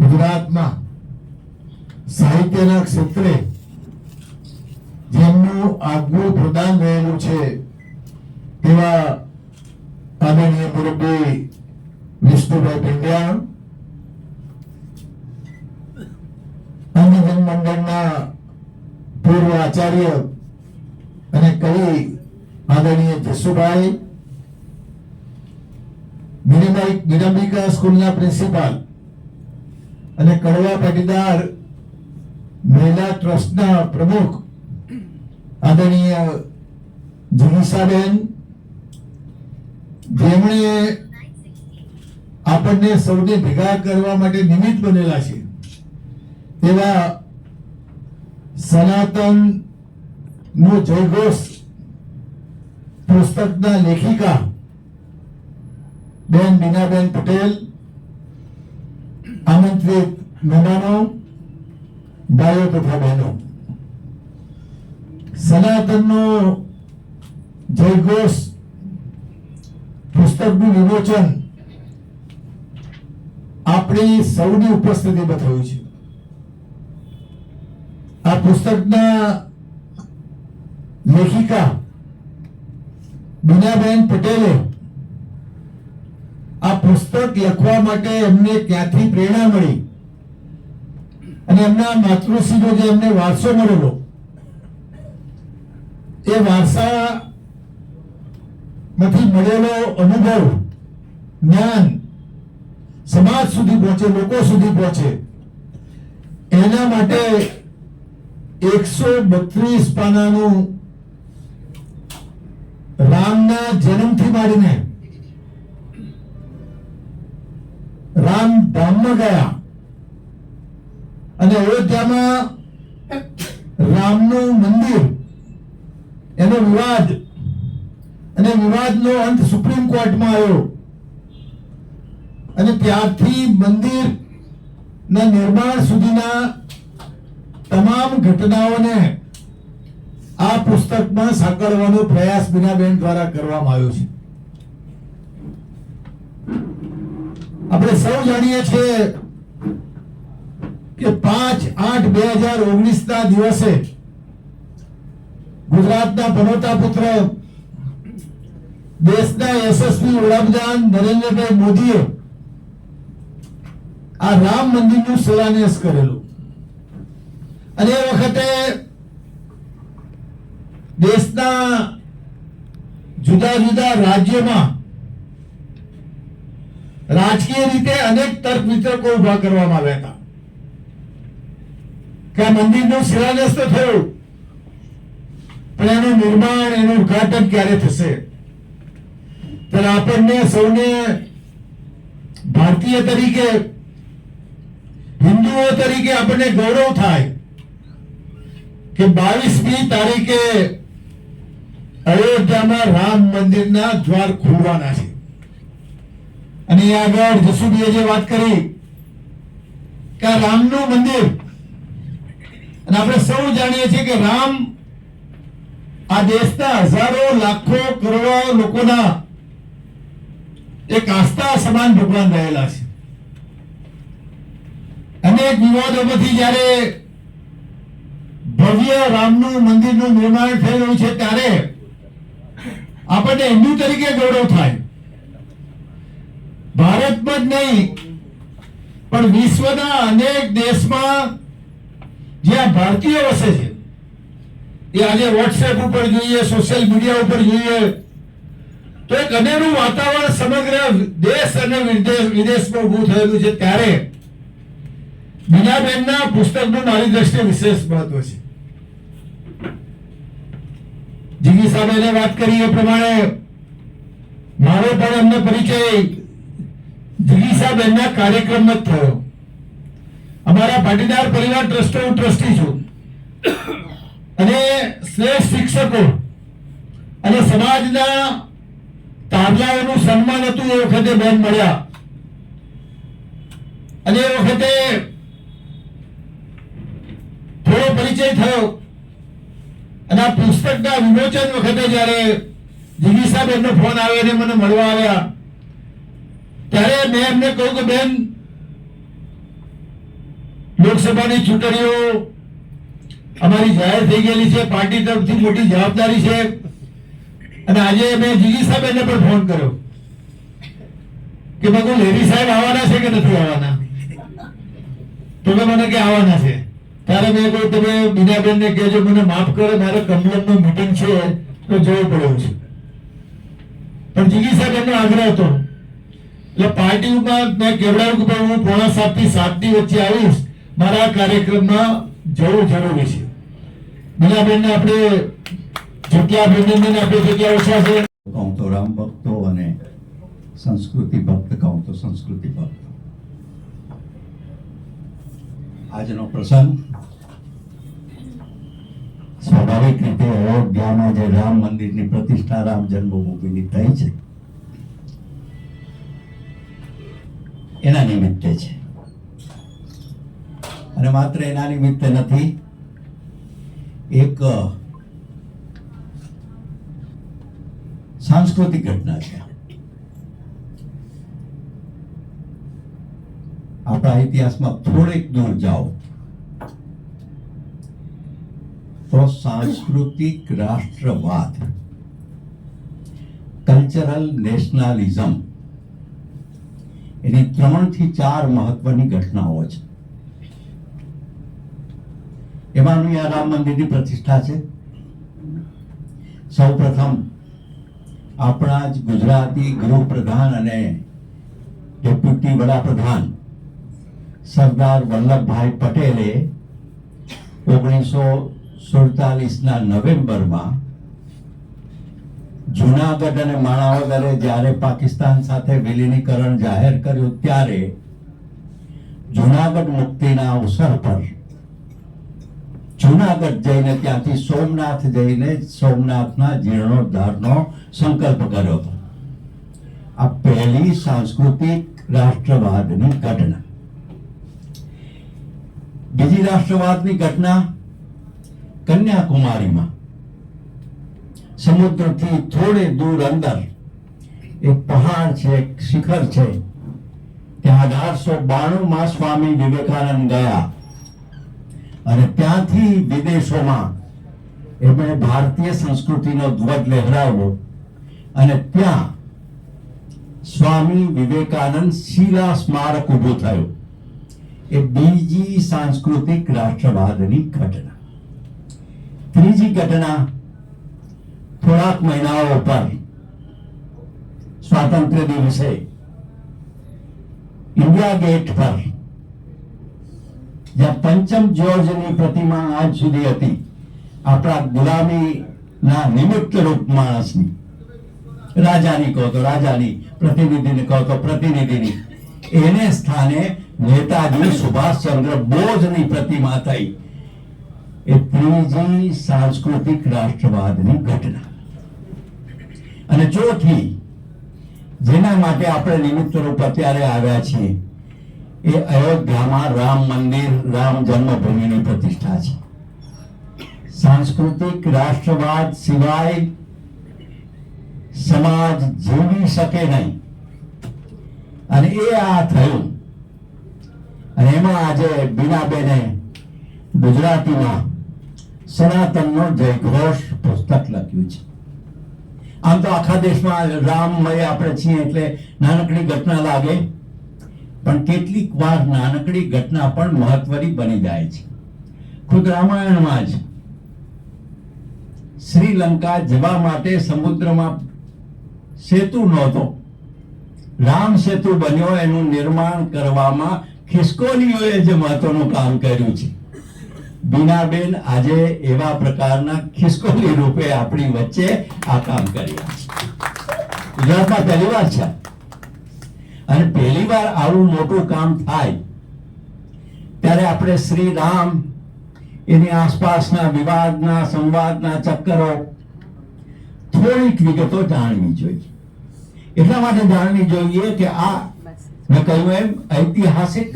ગુજરાતમાં સાહિત્યના ક્ષેત્રે જેમનું આગવું પ્રદાન રહેલું છે, તેવા આદરણીય મુરબ્બી વિષ્ણુભાઈ પંડ્યા મંડળના પૂર્વ આચાર્ય અને કવિ આદરણીય જસુભાઈ મિનિમાઈ નિરંબિકા સ્કૂલના પ્રિન્સિપાલ અને કડવા પાટીદાર મહિલા ટ્રસ્ટના પ્રમુખ આદરણીય જુનિસાબેન, જેમણે આપણને સૌને ભેગા કરવા માટે નિમિત્ત બનેલા છે તેવા સનાતન નો જયઘોષ પુસ્તકના લેખિકા બેન બીનાબેન પટેલ આમંત્રિત મહેમાનો, ભાઈઓ તથા બહેનો. સનાતનનો જયઘોષ પુસ્તકનું વિમોચન આપણી સૌની ઉપસ્થિતિમાં થયું છે. આ પુસ્તકના લેખિકા બીનાબેન પટેલે આ પુસ્તક લખવા માટે એમને ક્યાંથી પ્રેરણા મળી. અને એમના માતૃશ્રીનો જે એમને વારસો મળેલો, એ વારસા માંથી મળેલો અનુભવ, જ્ઞાન સમાજ સુધી પહોંચે, લોકો સુધી પહોંચે. એના માટે એકસો બત્રીસ પાનાનું રામના જન્મથી માંડીને રામ ધામમાં ગયા અને અયોધ્યામાં રામનું મંદિર. એનો વિવાદ. અને વિવાદનો અંત સુપ્રીમ કોર્ટમાં આવ્યો. અને ત્યારથી મંદિર ના નિર્માણ સુધીના તમામ ઘટનાઓને આ પુસ્તકમાં સાંકળવાનો પ્રયાસ બીનાબેન દ્વારા કરવામાં આવ્યો છે. આપણે સૌ જાણીએ છીએ કે પાંચ આઠ બે હજાર ઓગણીસ ના દિવસે ગુજરાતના પનોતા પુત્ર દેશના યશસ્વી વડાપ્રધાન નરેન્દ્રભાઈ મોદીએ આ રામ મંદિરનું શિલાન્યાસ કરેલું. અને એ વખતે દેશના જુદા જુદા રાજ્યોમાં રાજકીય રીતે અનેક તર્ક વિતર્કો ઊભા કરવામાં આવ્યા હતા. કે આ શિલાન્યાસ તો થયું, પણ એનું નિર્માણ, એનું ઉદઘાટન ક્યારે થશે? ત્યારે આપણને સૌને ભારતીય તરીકે, હિન્દુઓ તરીકે આપણને ગૌરવ થાય કે બાવીસમી તારીખે અયોધ્યામાં રામ મંદિરના દ્વાર ખુલવાના છે. અને એ આગળ જસુભાઈએ જે વાત કરી કે આ રામનું મંદિર, અને આપણે સૌ જાણીએ છીએ કે રામ આ દેશના હજારો, લાખો, કરોડો લોકોના એક આસ્થા સમાન ભગવાન રહેલા છે. અનેક વિવાદોમાંથી જ્યારે ભવ્ય રામનું મંદિરનું નિર્માણ થઈ રહ્યું છે ત્યારે આપણને હિન્દુ તરીકે ગૌરવ થાય. ભારતમાં જ નહીં, પણ વિશ્વના અનેક દેશમાં જ્યાં ભારતીયો વસે છે, એ આજે વોટ્સએપ ઉપર જોઈએ સોશિયલ મીડિયા ઉપર જોઈએ, તો એક અનેરું વાતાવરણ સમગ્ર દેશ અને વિદેશમાં ઉભું થયેલું છે ત્યારે બીનાબેનના પુસ્તકનું મારી દ્રષ્ટિએ વિશેષ મહત્વ છે. જીગી સાહેબ વાત કરી એ પ્રમાણે, મારો પણ એમને પરિચય એમના કાર્યક્રમ જ થયો. અમારા પાટીદાર પરિવાર ટ્રસ્ટ, હું ટ્રસ્ટી છું. અને શ્રેષ્ઠ શિક્ષકો અને સમાજના તાબલાઓનું સન્માન હતું એ વખતે બેન મળ્યા. અને એ વખતે થોડો પરિચય થયો. અને આ પુસ્તકના વિમોચન વખતે જ્યારે જીગી સાહેબ એમનો ફોન આવ્યો અને મને મળવા આવ્યા ત્યારે મેં એમને કહ્યું કે બેન, લોકસભાની ચૂંટણીઓ અમારી જાહેર થઈ ગયેલી છે, પાર્ટી તરફથી મોટી જવાબદારી છે. અને આજે મેં જીગી સાહેબને પણ ફોન કર્યો કે બગુ લેરી સાહેબ આવવાના છે કે નથી આવવાના? તમે મને કે આવવાના છે. ત્યારે મેં કહ્યું, તમે બીનાબેનને કહેજો, મને માફ કરો, મારે કમલમનો મીટિંગ છે, તો જવું પડ્યું છે. પણ જીગી સાહેબ એમનો આગ્રહ હતો. એટલે પાર્ટીમાં મેં કેવડાવ્યું કે હું પોણા સાતથી સાતની વચ્ચે આવીશ. મારા કાર્યક્રમમાં જવું જરૂરી છે બીનાબેનને આપણે જગ્યા અભિનંદન આપણી જગ્યા ઓછા છે. કહું તો રામ ભક્તો અને સંસ્કૃતિ ભક્ત કહું તો સંસ્કૃતિ ભક્ત. આજનો પ્રસંગ સ્વાભાવિક રીતે અયોધ્યામાં જે રામ મંદિરની પ્રતિષ્ઠા, રામ જન્મભૂમિની થઈ છે. એના નિમિત્તે છે. અને માત્ર એના નિમિત્તે નથી, એક સાંસ્કૃતિક ઘટના છે. આપણા ઇતિહાસમાં થોડેક દૂર જાઓ તો સાંસ્કૃતિક રાષ્ટ્રવાદ કલ્ચરલ નેશનાલિઝમ એની ત્રણથી ચાર મહત્વની ઘટનાઓ છે. એમાંનું આ રામ મંદિરની પ્રતિષ્ઠા છે. સૌ પ્રથમ આપણા જ ગુજરાતી ગૃહપ્રધાન અને ડેપ્યુટી વડાપ્રધાન સરદાર વલ્લભભાઈ પટેલે ઓગણીસો સુડતાલીસના નવેમ્બરમાં જુનાગઢ અને માણાવદરે જ્યારે પાકિસ્તાન સાથે વિલીનીકરણ જાહેર કર્યું ત્યારે જુનાગઢ મુક્તિના અવસર પર જુનાગઢ જઈને ત્યાંથી સોમનાથ જઈને સોમનાથના જીર્ણોદ્ધારનો સંકલ્પ કર્યો હતો. આ પહેલી સાંસ્કૃતિક રાષ્ટ્રવાદની ઘટના. બીજી રાષ્ટ્રવાદની ઘટના કન્યાકુમારીમાં. સમુદ્રથી થોડે દૂર અંદર એક પહાડ છે, એક શિખર છે. ત્યાં અઢારસો બાણું માં સ્વામી વિવેકાનંદ ગયા. અને ત્યાંથી વિદેશોમાં એમણે ભારતીય સંસ્કૃતિનો ધ્વજ લહેરાવ્યો. અને ત્યાં સ્વામી વિવેકાનંદ શિલા સ્મારક ઊભું થયું. એ બીજી સાંસ્કૃતિક રાષ્ટ્રવાદની ઘટના. ત્રીજી ઘટના થોડાક મહિનાઓ ઉપર સ્વાતંત્ર્ય દિવસે ઇન્ડિયા ગેટ પર જ્યાં પંચમ જ્યોર્જની પ્રતિમા આજ સુધી હતી, આપણા ગુલામીના નિમિત્ત રૂપ માણસની. રાજાની કહો તો રાજાની, પ્રતિનિધિને કહો તો પ્રતિનિધિની. એને સ્થાને નેતાજી સુભાષચંદ્ર બોઝની પ્રતિમા થઈ. એ ત્રીજી સાંસ્કૃતિક રાષ્ટ્રવાદની ઘટના. અને ચોથી, જેના માટે આપણે નિમિત્ત રૂપ અત્યારે આવ્યા છીએ, એ અયોધ્યામાં રામ મંદિર, રામ જન્મભૂમિની પ્રતિષ્ઠા છે. સાંસ્કૃતિક રાષ્ટ્રવાદ સિવાય સમાજ જીવી શકે નહીં. અને એ આ થયું. અને એમાં આજે બીનાબેને ગુજરાતીમાં સનાતનનો જયઘોષ પુસ્તક લખ્યું છે. આમ તો આખા દેશમાં રામમય આપણે છીએ એટલે નાનકડી ઘટના લાગે. પણ કેટલીક વાર નાનકડી ઘટના પણ મહત્વની બની જાય છે. ખુદ રામાયણમાં જ શ્રીલંકા જવા માટે સમુદ્રમાં સેતુ નહોતો. રામ સેતુ બન્યો, એનું નિર્માણ કરવામાં ખિસકોલીઓએ જે મહત્વનું કામ કર્યું છે. બીનાબેન આજે એવા પ્રકારના ખિસકોલી રૂપે આપણી વચ્ચે આ કામ કર્યા છે. ગુજરાતમાં પહેલી વાર છે. અને પહેલી વાર આવું મોટું કામ થાય, ત્યારે આપણે શ્રી રામ એની આસપાસના વિવાદના, સંવાદના ચક્કરો થોડીક વિગતો જાણવી જોઈએ. એટલા માટે જાણવી જોઈએ કે આ મેં કહ્યું એમ, ઐતિહાસિક